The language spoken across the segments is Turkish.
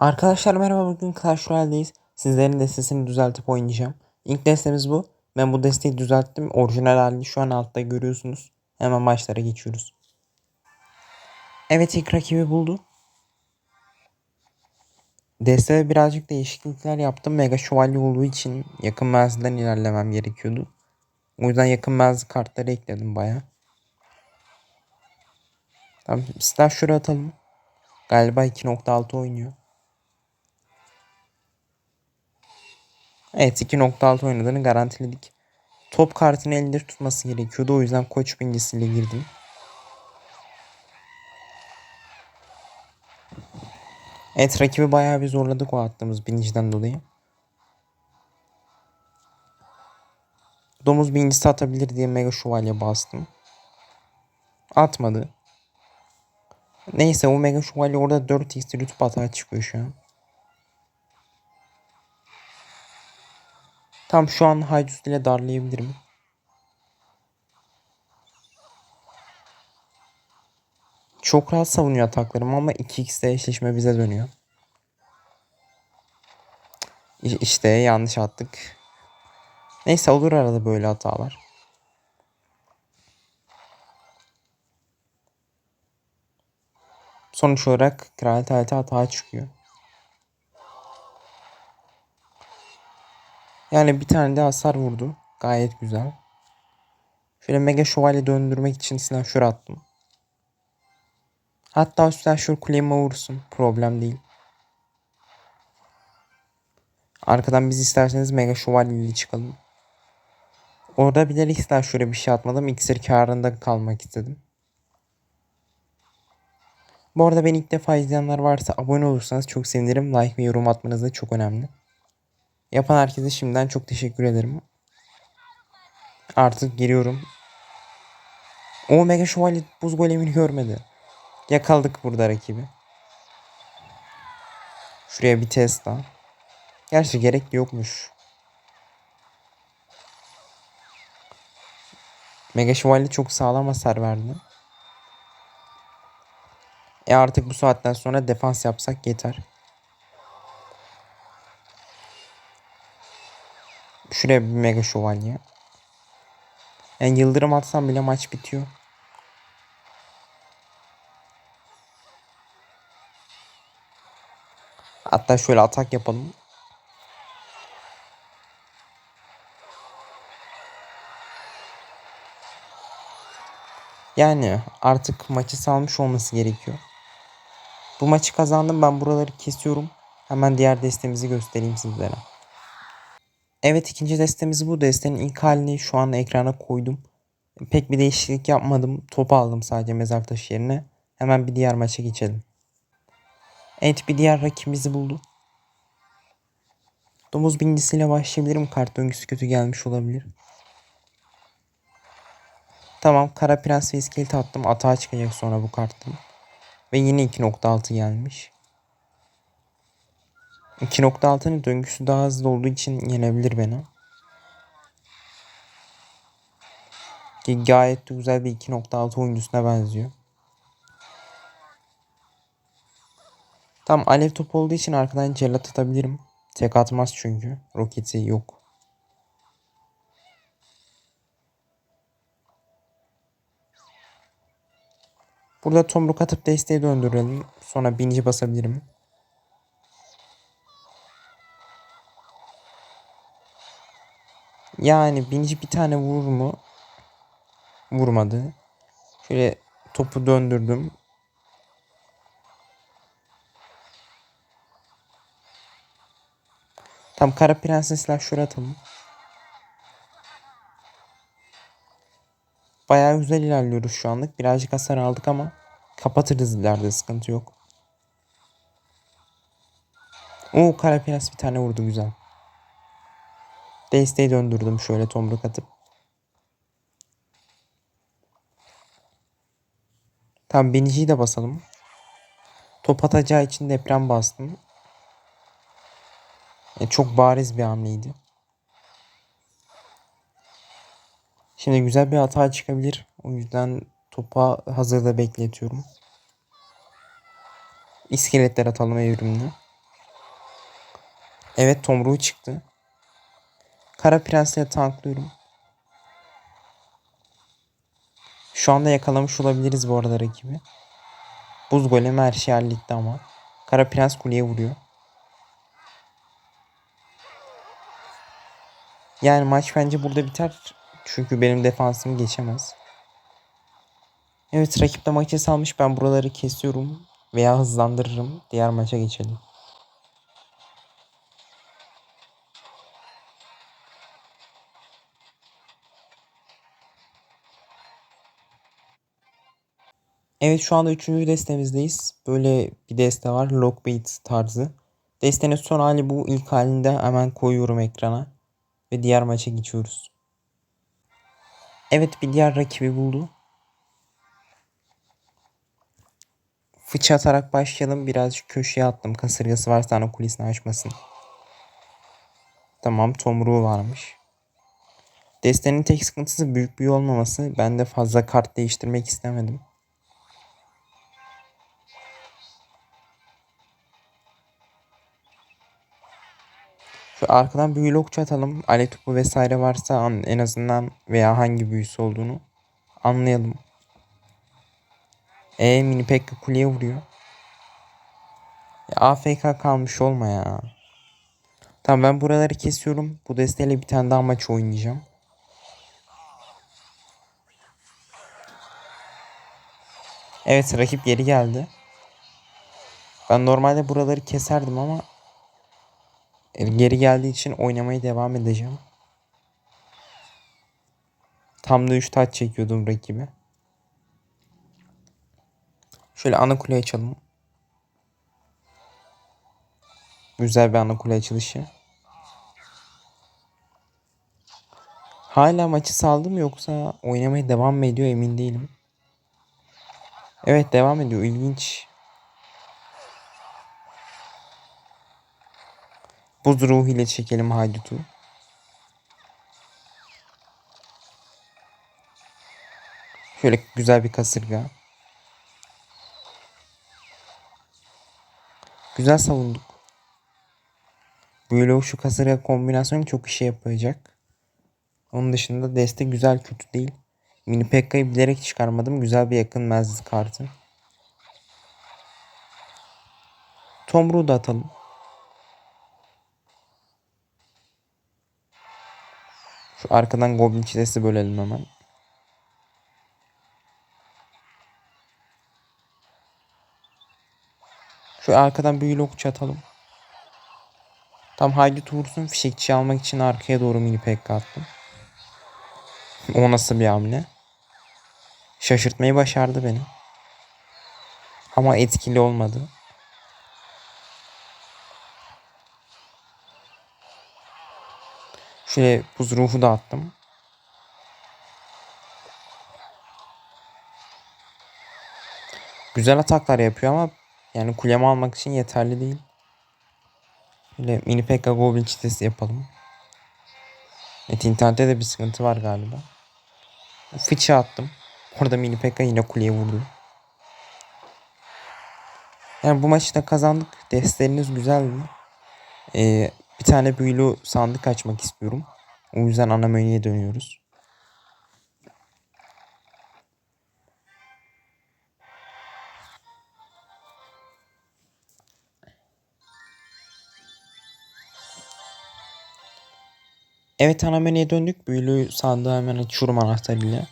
Arkadaşlar merhaba bugün Clash Royale'deyiz. Sizlerin destesini düzeltip oynayacağım. İlk destemiz bu. Ben bu desteği düzelttim. Orijinal halini şu an altta görüyorsunuz. Hemen maçlara geçiyoruz. Evet ilk rakibi buldu. Destede birazcık değişiklikler yaptım. Mega şövalye olduğu için yakın menzilden ilerlemem gerekiyordu. O yüzden yakın menzil kartları ekledim baya. Tamam silah şuraya atalım. Galiba 2.6 oynuyor. Evet 2.6 oynadığını garantiledik. Top kartını elinde tutması gerekiyordu. O yüzden koç bilgisiyle girdim. Evet rakibi bayağı bir zorladık o attığımız birinciden dolayı. Domuz birincisi atabilir diye mega şövalye bastım. Atmadı. Neyse o mega şövalye orada 4x lütuf hata çıkıyor şu an. Tam şu an Haydus ile darlayabilirim. Çok rahat savunuyor ataklarım ama 2x'de eşleşme bize dönüyor. İşte yanlış attık. Neyse olur arada böyle hatalar. Sonuç olarak kraliyet hata çıkıyor. Yani bir tane de hasar vurdu. Gayet güzel. Şöyle mega şövalye döndürmek için silahşör attım. Hatta silahşör kuleme vursun. Problem değil. Arkadan biz isterseniz mega şövalyeli çıkalım. Orada bilerek silahşöre bir şey atmadım. İksir karında kalmak istedim. Bu arada beni ilk defa izleyenler varsa abone olursanız çok sevinirim. Like ve yorum atmanız da çok önemli. Yapan herkese şimdiden çok teşekkür ederim. Artık giriyorum. O Mega Şövalye buz golemini görmedi. Yakaladık burada rakibi. Şuraya bir test daha. Gerçi gerek yokmuş. Mega Şövalye çok sağlam hasar verdi. E artık bu saatten sonra defans yapsak yeter. Şuraya bir mega şövalye. Yani yıldırım atsam bile maç bitiyor. Hatta şöyle atak yapalım. Yani artık maçı salmış olması gerekiyor. Bu maçı kazandım. Ben buraları kesiyorum. Hemen diğer destemizi göstereyim sizlere. Evet ikinci destemiz bu. Destenin ilk halini şu an ekrana koydum. Pek bir değişiklik yapmadım. Top aldım sadece mezar taşı yerine. Hemen bir diğer maça geçelim. Evet bir diğer rakibimizi buldu. Domuz bingisiyle başlayabilirim. Kart döngüsü kötü gelmiş olabilir. Tamam Kara Prens ve İskelet attım. Atağa çıkacak sonra bu karttan. Ve yine 2.6 gelmiş. 2.6'nın döngüsü daha hızlı olduğu için yenebilir beni. Ki gayet de güzel bir 2.6 oyuncusuna benziyor. Tam alev top olduğu için arkadan cellat atabilirim. Tek atmaz çünkü. Roketi yok. Burada tomruk atıp desteği döndürelim. Sonra binici basabilirim. Yani binici bir tane vurur mu? Vurmadı. Şöyle topu döndürdüm. Tam kara prensesler şuraya atalım. Bayağı güzel ilerliyoruz şu anlık. Birazcık hasar aldık ama kapatırız ileride sıkıntı yok. Oo kara prens bir tane vurdu güzel. Desteği döndürdüm şöyle tomruk atıp. Tam biniciyi de basalım. Top atacağı için deprem bastım. E, çok bariz bir hamleydi. Şimdi güzel bir hata çıkabilir. O yüzden topa hazırda bekletiyorum. İskeletler atalım evrimli. Evet tomruğu çıktı. Kara Prens'le tanklıyorum. Şu anda yakalamış olabiliriz bu arada rakibi. Buz golemi her şeyi halletti ama. Kara Prens kuleye vuruyor. Yani maç bence burada biter. Çünkü benim defansım geçemez. Evet rakip de maçı salmış. Ben buraları kesiyorum veya hızlandırırım. Diğer maça geçelim. Evet şu anda üçüncü destemizdeyiz. Böyle bir deste var. Lockbait tarzı. Destenin son hali bu. İlk halinde hemen koyuyorum ekrana. Ve diğer maça geçiyoruz. Evet bir diğer rakibi buldu. Fıçı atarak başlayalım. Birazcık köşeye attım. Kasırgası varsa ana kulisini açmasın. Tamam tomruğu varmış. Destenin tek sıkıntısı büyük büyü olmaması. Ben de fazla kart değiştirmek istemedim. Arkadan büyülü okçu atalım. Ale topu vesaire varsa en azından veya hangi büyüsü olduğunu anlayalım. E mini pekka kuleye vuruyor. Ya, AFK kalmış olma ya. Tamam ben buraları kesiyorum. Bu desteyle bir tane daha maç oynayacağım. Evet rakip geri geldi. Ben normalde buraları keserdim ama geri geldiği için oynamaya devam edeceğim. Tam da 3 taç çekiyordum rakibi. Şöyle ana kule açalım. Güzel bir ana kule açılışı. Hala maçı saldı mı yoksa oynamaya devam mı ediyor emin değilim. Evet devam ediyor. İlginç. Buz ruhu ile çekelim haydutu. Şöyle güzel bir kasırga. Güzel savunduk. Böyle şu kasırga kombinasyonu çok işe yapacak. Onun dışında destek güzel kötü değil. Mini Pekka'yı bilerek çıkarmadım. Güzel bir yakın menzil kartı. Tomruğu da atalım. Şu arkadan Goblin çitesi bölelim hemen. Şu arkadan büyülü okçu atalım. Tam haydut vursun. Fişekçi almak için arkaya doğru mini pekka attım. o nasıl bir hamle? Şaşırtmayı başardı beni. Ama etkili olmadı. Şöyle buz ruhu da attım. Güzel ataklar yapıyor ama yani kulemi almak için yeterli değil. Böyle mini pekka goblin çitesi yapalım. Evet internette de bir sıkıntı var galiba. Fıçı attım. Orada mini pekka yine kuleye vurdu. Yani bu maçı da kazandık. Destleriniz güzeldi. Ee, bir tane büyülü sandık açmak istiyorum. O yüzden ana menüye dönüyoruz. Evet ana menüye döndük. Büyülü sandığı hemen açıyorum anahtarıyla.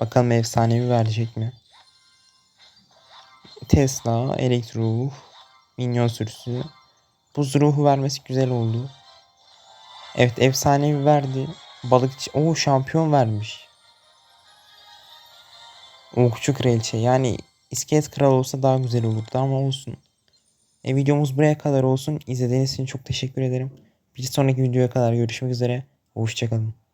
Bakalım efsanevi verecek mi? Tesla, elektro, minyon sürüsü. Buz ruhu vermesi güzel oldu. Evet efsanevi verdi. Balıkçı. o şampiyon vermiş. Okçu kraliçe. Yani iskelet kral olsa daha güzel olurdu ama olsun. E, videomuz buraya kadar olsun. İzlediğiniz için çok teşekkür ederim. Bir sonraki videoya kadar görüşmek üzere. Hoşçakalın.